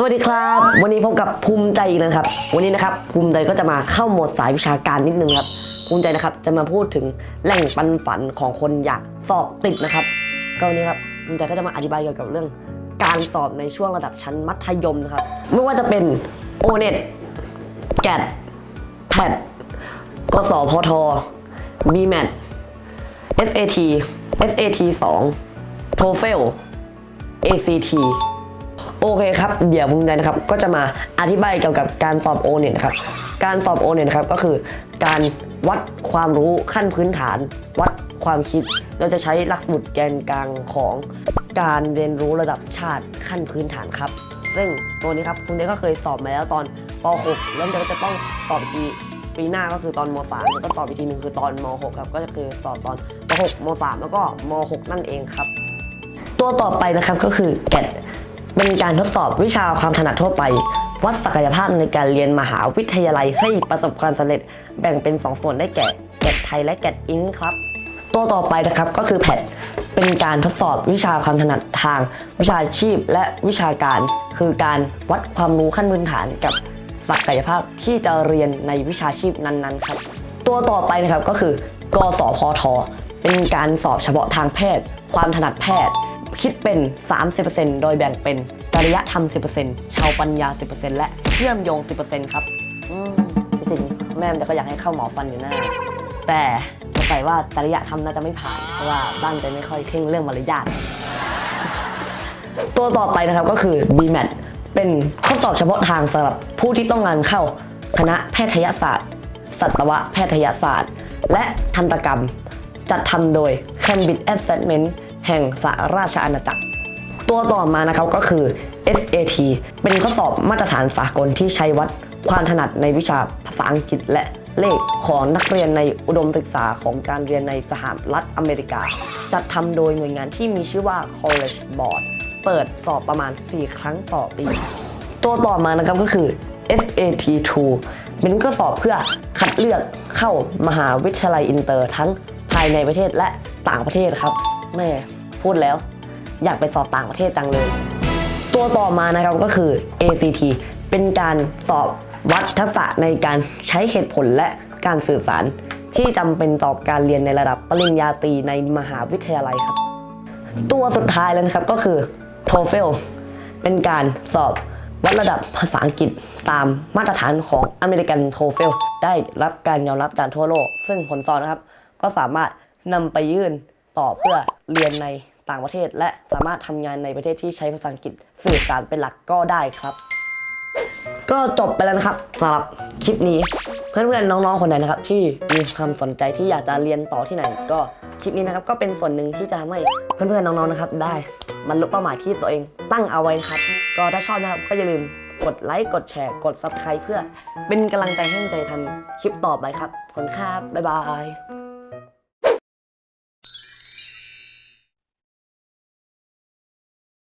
สวัสดีครับ วันนี้พบกับภูมิใจอีกแล้วครับ วันนี้นะครับภูมิใจก็จะมาเข้าโหมดสายวิชาการนิดนึงครับ ภูมิใจนะครับจะมาพูดถึงแหล่งปันฝันของคนอยากสอบติดนะครับ ก็วันนี้ครับภูมิใจก็จะมาอธิบายเกี่ยวกับเรื่อง การสอบในช่วงระดับชั้นมัธยมนะครับ ไม่ว่าจะเป็น o n e t แกดแพดกสพท BMAT SAT SAT 2 TOEFL ACT โอเคครับ เดี๋ยวภูมิใจนะครับก็จะมาอธิบายเกี่ยวกับการสอบโอเน็ตนะครับ การสอบโอเน็ตนะครับก็คือการวัดความรู้ขั้นพื้นฐาน วัดความคิด เราจะใช้หลักสูตรแกนกลางของการเรียนรู้ระดับชาติขั้นพื้นฐานครับ ซึ่งตัวนี้ครับคุณเดก็เคยสอบมาแล้วตอนป .6 แล้วเดี๋ยวก็จะต้องสอบอีกทีปีหน้าก็คือตอนม .3 แล้วก็สอบอีกทีหนึ่งคือตอนม .6 ครับก็จะคือสอบตอนม .6 ม .3 แล้วก็ม .6 นั่นเองครับ ตัวต่อไปนะครับก็คือแกด เป็นการทดสอบวิชาความถนัดทั่วไป วัดศักยภาพในการเรียนมหาวิทยาลัยให้ประสบความสำเร็จแบ่งเป็น 2 ส่วนได้แก่แกดไทยและแกดอิงครับ ตัวต่อไปนะครับก็คือแพทเป็นการทดสอบวิชาความถนัดทาง วิชาชีพและวิชาการ คือการวัดความรู้ขั้นพื้นฐานกับศักยภาพที่จะเรียนในวิชาชีพนั้นๆครับ ตัวต่อไปนะครับก็คือกสพทเป็นการสอบเฉพาะทางแพทย์ ความถนัดแพทย์ คิดเป็น 30%โดยแบ่งเป็นจริยธรรม 10%ชาวปัญญา 10%และเชื่อมโยง 10%ครับอืมจริงแม่มันก็อยากให้เข้าหมอฟันอยู่หน้า แต่สงสัยว่าจริยธรรมน่าจะไม่ผ่านเพราะว่าบ้านจะไม่ค่อยเคร่งเรื่องมารยาทตัวต่อไปนะครับก็คือ BMAT เป็นข้อสอบเฉพาะทางสำหรับผู้ที่ต้องการเข้าคณะแพทยศาสตร์ สัตวแพทยศาสตร์ และทันตกรรม จัดทำโดย Cambridge Assessment แห่งสหราชอาณาจักร ตัวต่อมานะครับก็คือ SAT เป็นข้อสอบมาตรฐานสากลที่ใช้วัดความถนัดในวิชาภาษาอังกฤษและเลขของนักเรียนในอุดมศึกษาของการเรียนในสหรัฐอเมริกา จัดทำโดยหน่วยงานที่มีชื่อว่า College Board เปิดสอบประมาณ 4 ครั้งต่อปี ตัวต่อมานะครับก็คือ SAT 2เป็นข้อสอบเพื่อคัดเลือกเข้ามหาวิทยาลัยอินเตอร์ ทั้งภายในประเทศและต่างประเทศครับแม่ พูดแล้ว อยากไปสอบต่างประเทศจังเลย ตัวต่อมานะครับก็คือ ACT เป็นการสอบวัดทักษะในการใช้เหตุผลและการสื่อสาร ที่จำเป็นต่อการเรียนในระดับปริญญาตรีในมหาวิทยาลัยครับ ตัวสุดท้ายแล้วนะครับก็คือ TOEFL เป็นการสอบวัดระดับภาษาอังกฤษตามมาตรฐานของ American TOEFL ได้รับการยอมรับจากทั่วโลก ซึ่งผลสอบนะครับ ก็สามารถนำไปยื่น ต่อเพื่อเรียนในต่างประเทศ และสามารถทำงานในประเทศที่ใช้ภาษาอังกฤษสื่อสารเป็นหลักก็ได้ครับ ก็จบไปแล้วนะครับสำหรับคลิปนี้ เพื่อนๆน้องๆคนไหนนะครับ ที่มีความสนใจที่อยากจะเรียนต่อที่ไหน ก็คลิปนี้นะครับก็เป็นส่วนหนึ่งที่จะทำให้เพื่อนๆน้องๆนะครับ ได้บรรลุเป้าหมายที่ตัวเองตั้งเอาไว้นะครับ ก็ถ้าชอบนะครับก็อย่าลืมกดไลค์กดแชร์กด subscribe เพื่อเป็นกำลังใจให้ใจทำคลิปต่อไปครับขอบคุณครับบ๊ายบาย